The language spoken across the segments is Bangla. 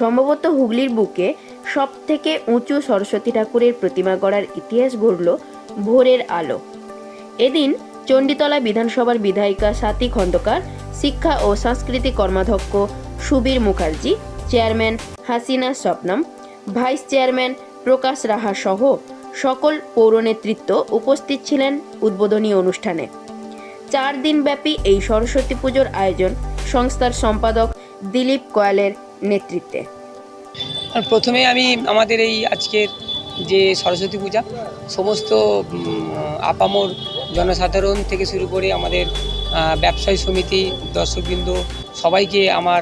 সম্ভবত হুগলির বুকে সব থেকে উঁচু সরস্বতী ঠাকুরের প্রতিমা গড়ার ইতিহাস গড়ল ভোরের আলো। এদিন চণ্ডীতলা বিধানসভার বিধায়িকা স্বাতী খন্দকার, শিক্ষা ও সাংস্কৃতিক কর্মাধ্যক্ষ Subir Mukherjee, chairman Hasina Swapnam, vice chairman Prakash Raha সহ সকল পৌর নেতৃত্ব উপস্থিত ছিলেন উদ্বোধনী অনুষ্ঠানে। চার দিনব্যাপী এই সরস্বতী পুজোর আয়োজন সংস্থার সম্পাদক দিলীপ কয়ালের নেতৃত্বে। প্রথমে আমি আমাদের এই আজকের যে সরস্বতী পূজা, সমস্ত আপামর জনসাধারণ থেকে শুরু করে আমাদের ব্যবসায়ী সমিতি, দর্শকবৃন্দ, সবাইকে আমার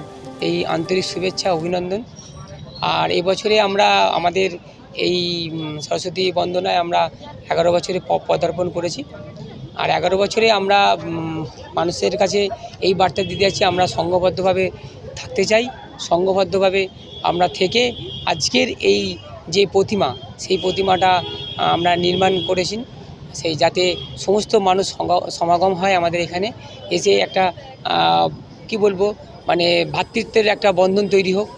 এই আন্তরিক শুভেচ্ছা, অভিনন্দন। আর এবছরে আমরা আমাদের এই সরস্বতী বন্দনায় আমরা এগারো বছরে পদার্পণ করেছি। আর এগারো বছরে আমরা মানুষের কাছে এই বার্তা দিতে যাচ্ছি, আমরা সংঘবদ্ধভাবে থাকতে চাই। সংঘবদ্ধভাবে আমরা থেকে আজকের এই যে প্রতিমা, সেই প্রতিমাটা আমরা নির্মাণ করেছি। সেই যাতে সমস্ত মানুষ সমাগম হয় আমাদের এখানে। এসে একটা কি বলব মানে ভ্রাতৃত্বের একটা বন্ধন তৈরি হোক।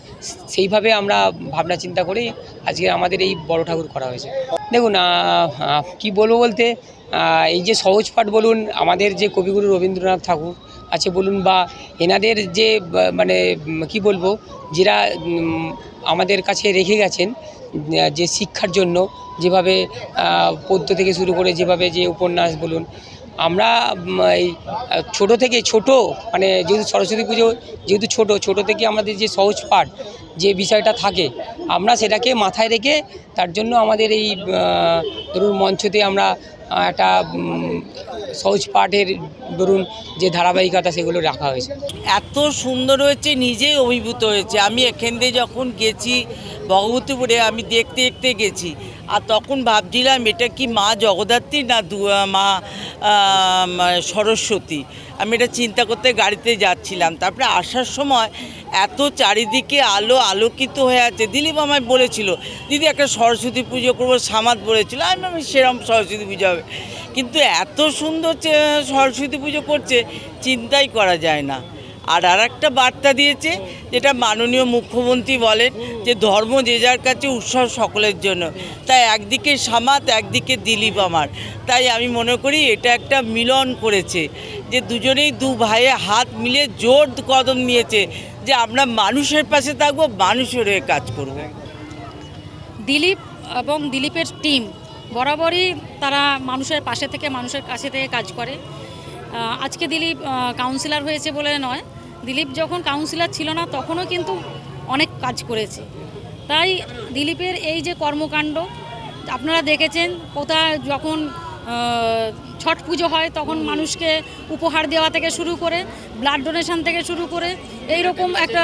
সেইভাবে আমরা ভাবনা চিন্তা করে আজকে আমাদের এই বড় ঠাকুর করা হয়েছে। দেখুন কি বলব বলতে এই যে সহজ পাঠ বলুন, আমাদের যে কবিগুরু রবীন্দ্রনাথ ঠাকুর আছে বলুন বা এনাদের যে মানে কি বলব, যারা আমাদের কাছে রেখে গেছেন যে শিক্ষার জন্য, যেভাবে পদ্য থেকে শুরু করে যেভাবে যে উপন্যাস বলুন আমরা এই ছোটো থেকে ছোট মানে যেহেতু সরস্বতী পুজো, যেহেতু ছোট ছোট থেকে আমাদের যে সহজ পাঠ, যে বিষয়টা থাকে, আমরা সেটাকে মাথায় রেখে তার জন্য আমাদের এই ধরুন মঞ্চতে আমরা একটা সহজ পাঠের ধরুন যে ধারাবাহিকতা সেগুলো রাখা হয়েছে। এত সুন্দর হয়েছে, নিজেই অভিভূত হয়েছে। আমি এখান দিয়ে যখন গেছি ভগবতীপুরে আমি দেখতে দেখতে গেছি। আর তখন ভাবছিলাম, এটা কি মা জগদ্ধাত্রী না মা সরস্বতী? আমি এটা চিন্তা করতে গাড়িতে যাচ্ছিলাম। তারপরে আসার সময় এত চারিদিকে আলো আলোকিত হয়ে আছে। দিলীপ আমায় বলেছিল, দিদি, একটা সরস্বতী পুজো করব। সামাদ বলেছিল, আমি আমি সেরকম সরস্বতী পুজো হবে। কিন্তু এত সুন্দর সরস্বতী পুজো করছে, চিন্তাই করা যায় না। আর আর একটা বার্তা দিয়েছে, যেটা মাননীয় মুখ্যমন্ত্রী বলেন যে ধর্ম যে যার কাছে উৎসব সকলের জন্য। তাই একদিকে সামাত, একদিকে দিলীপ আমার। তাই আমি মনে করি এটা একটা মিলন করেছে, যে দুজনেই দু ভাইয়ে হাত মিলে জোর কদম নিয়েছে, যে আমরা মানুষের পাশে থাকব, মানুষের হয়ে কাজ করব। দিলীপ এবং দিলীপের টিম বরাবরই তারা মানুষের পাশে থেকে, মানুষের কাছে থেকে কাজ করে। আজকে দিলীপ কাউন্সিলর হয়েছে বলে নয়। দিলীপ যখন কাউন্সিলর ছিল না, তখনও কিন্তু অনেক কাজ করেছে। তাই দিলীপের এই যে কর্মকাণ্ড, আপনারা দেখেছেন কোথায় যখন ছট পুজো হয়, তখন মানুষকে উপহার দেওয়া থেকে শুরু করে ব্লাড ডোনেশন থেকে শুরু করে এই রকম একটা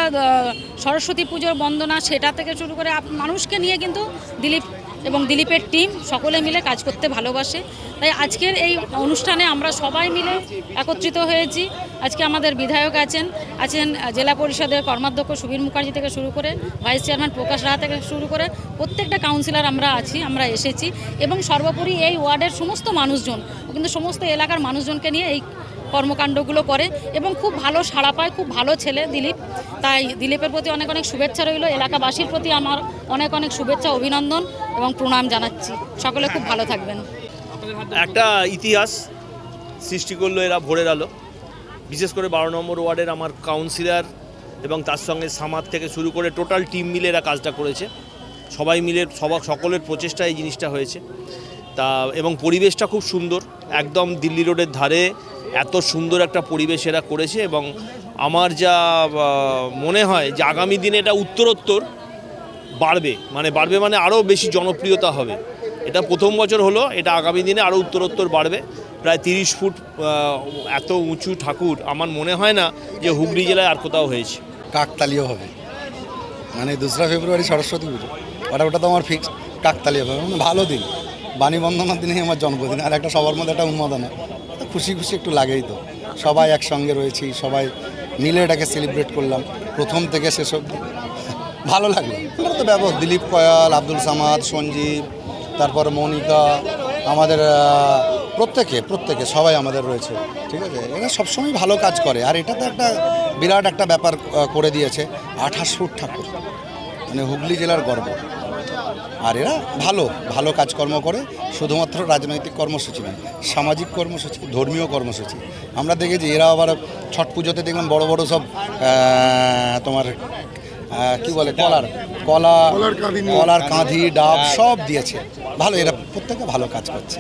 সরস্বতী পুজোর বন্দনা সেটা থেকে শুরু করে মানুষকে নিয়ে কিন্তু দিলীপ এবং দিলীপের টিম সকলে মিলে কাজ করতে ভালোবাসে। তাই আজকের এই অনুষ্ঠানে আমরা সবাই মিলে একত্রিত হয়েছি। আজকে আমাদের বিধায়ক আছেন আছেন জেলা পরিষদের কর্মাধ্যক্ষ সুবীর মুখার্জি থেকে শুরু করে, ভাইস চেয়ারম্যান প্রকাশ রাহা থেকে শুরু করে প্রত্যেকটা কাউন্সিলর আমরা আছি, আমরা এসেছি এবং সর্বোপরি এই ওয়ার্ডের সমস্ত মানুষজন, কিন্তু সমস্ত এলাকার মানুষজনকে নিয়ে এই কর্মকাণ্ডগুলো করে এবং খুব ভালো সাড়া পায়, খুব ভালো ছেলে দিলীপ। তাই দিলীপের প্রতি অনেক অনেক শুভেচ্ছা রইল, এলাকাবাসীর প্রতি আমার অনেক অনেক শুভেচ্ছা, অভিনন্দন এবং প্রণাম জানাচ্ছি। সকলে খুব ভালো থাকবেন। একটা ইতিহাস সৃষ্টি করল এরা ভোরের আলো। বিশেষ করে বারো নম্বর ওয়ার্ডের আমার কাউন্সিলর এবং তার সঙ্গে সামাদ থেকে শুরু করে টোটাল টিম মিলে এরা কাজটা করেছে। সবাই মিলে, সবা সকলের প্রচেষ্টায় এই জিনিসটা হয়েছে। তা, এবং পরিবেশটা খুব সুন্দর। একদম দিল্লি রোডের ধারে এত সুন্দর একটা পরিবেশ এরা করেছে এবং আমার যা মনে হয় যে আগামী দিনে এটা উত্তরোত্তর বাড়বে। মানে বাড়বে মানে আরও বেশি জনপ্রিয়তা হবে। এটা প্রথম বছর হলো, এটা আগামী দিনে আরও উত্তরোত্তর বাড়বে। প্রায় তিরিশ ফুট এত উঁচু ঠাকুর আমার মনে হয় না যে হুগলি জেলায় আর কোথাও হয়েছে। কাকতালীয় হবে। মানে দোসরা ফেব্রুয়ারি সরস্বতী পুজো। ওটা ওটা তো আমার ফিক্স কাকতালীয় হবে। মানে ভালো দিন। বাণী বন্ধনার দিনেই আমার জন্মদিন। আর একটা সবার মধ্যে একটা উন্মাদনা। খুশি খুশি একটু লাগেই তো। সবাই একসঙ্গে রয়েছি, সবাই মিলে এটাকে সেলিব্রেট করলাম। প্রথম থেকে শেষ অবধি। ভালো লাগল। আমরা তো ব্যবহার দিলীপ কয়াল, আব্দুল সামাদ, সঞ্জীব, তারপর মনিকা, আমাদের প্রত্যেকে প্রত্যেকে সবাই আমাদের রয়েছে। ঠিক আছে? এরা সবসময় ভালো কাজ করে। আর এটা তো একটা বিরাট একটা ব্যাপার করে দিয়েছে। আঠাশ ফুট ঠাকুর। মানে হুগলি জেলার গর্ব। আর এরা ভালো ভালো কাজকর্ম করে শুধুমাত্র রাজনৈতিক কর্মসূচি নয় সামাজিক কর্মসূচি ধর্মীয় কর্মসূচি। আমরা দেখেছি এরা আবার ছট পুজোতে দেখলাম বড় বড় সব তোমার কি বলে কলার কলা কলার কাঁধি ডাব সব দিয়েছে। ভালো এরা প্রত্যেকে ভালো কাজ করছে।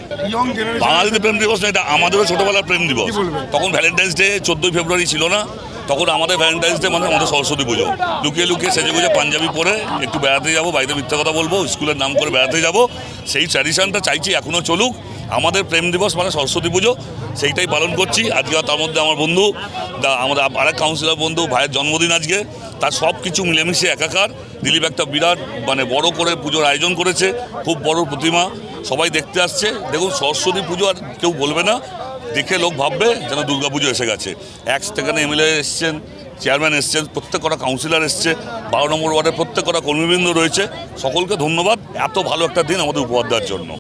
বাঙালিদের প্রেম দিবস না এটা আমাদেরও ছোটবেলার প্রেম দিবস। তখন ভ্যালেন্টাইন্স ডে চোদ্দোই ফেব্রুয়ারি ছিল না। তখন আমাদের ভ্যালেন্টাইন্স ডে মানে আমাদের সরস্বতী পুজো। লুকিয়ে লুকিয়ে সেজে গুজে পাঞ্জাবি পরে একটু বেড়াতে যাব, বাড়িতে মিথ্যা কথা বলব, স্কুলের নাম করে বেড়াতে যাব। সেই ট্র্যাডিশনটা চাইছি এখনও চলুক। আমাদের প্রেম দিবস মানে সরস্বতী পুজো, সেইটাই পালন করছি। আজকে তার মধ্যে আমার বন্ধু আমাদের আরেক কাউন্সিলর বন্ধু, ভাইয়ের জন্মদিন আজকে। তার সব কিছু মিলেমিশে একাকার। দিলীপ একটা বিরাট মানে বড় করে পুজোর আয়োজন করেছে। খুব বড় প্রতিমা। সবাই দেখতে আসছে। দেখুন, সরস্বতী পুজো আর কেউ বলবে না। দেখে লোক ভাববে যেন দুর্গা পুজো এসে গেছে। এক সেখানে এমএলএ এসছেন, চেয়ারম্যান এসছেন, প্রত্যেক কটা কাউন্সিলর এসছে, বারো নম্বর ওয়ার্ডের প্রত্যেক কটা কর্মীবৃন্দ রয়েছে। সকলকে ধন্যবাদ, এত ভালো একটা দিন আমাদের উপহার দেওয়ার জন্য।